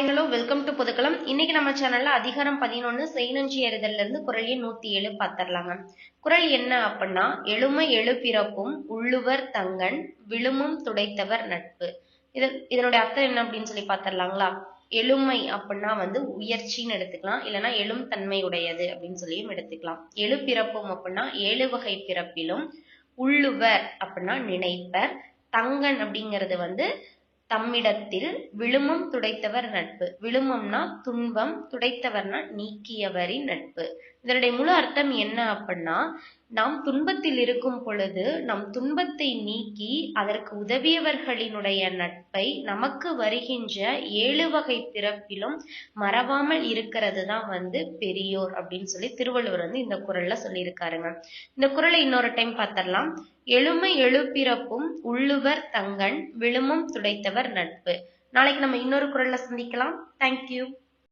Hi hello welcome to Pudhukkalam இன்னைக்கு நம்ம சேனல்ல அதிகாரம் பதினொன்னு செய்நன்றி எறிதல்ல இருந்து குரல் எண் நூத்தி ஏழு பார்த்திடலாங்க குரல் என்ன அப்படின்னா எழுமை எழுபிறப்பும் உள்ளுவர் தங்கன் விழுமும் துடைத்தவர் நட்பு. இது இதனுடைய அர்த்தம் என்ன அப்படின்னு சொல்லி பார்த்திடலாங்களா எழுமை அப்படின்னா வந்து உயர்ச்சின்னு எடுத்துக்கலாம். இல்லைன்னா எழும் தன்மை உடையது அப்படின்னு சொல்லியும் எடுத்துக்கலாம். எழுபிறப்பும் அப்படின்னா ஏழு வகை பிறப்பிலும் உள்ளுவர் அப்படின்னா நினைப்பர். தங்கன் அப்படிங்கிறது வந்து தம்மிடத்தில் விழுமம் துடைத்தவர் நட்பு. விழுமம்னா துன்பம் துடைத்தவர்னா நீக்கியவரின் நட்பு. இதனுடைய முழு அர்த்தம் என்ன அப்படின்னா நாம் துன்பத்தில் இருக்கும் பொழுது நம் துன்பத்தை நீக்கி அதற்கு உதவியவர்களினுடைய நட்பை நமக்கு வருகின்ற ஏழு வகை பிறப்பிலும் மறவாமல் இருக்கிறது தான் வந்து பெரியோர் அப்படின்னு சொல்லி திருவள்ளுவர் வந்து இந்த குரல்ல சொல்லியிருக்காருங்க. இந்த குரலை இன்னொரு டைம் பார்த்தரலாம் எழுமை எழுப்பிறப்பும் உள்ளுவர் தங்கன் விழுமம் துடைத்தவர் நட்பு. நாளைக்கு நம்ம இன்னொரு குரல்ல சந்திக்கலாம். தேங்க்யூ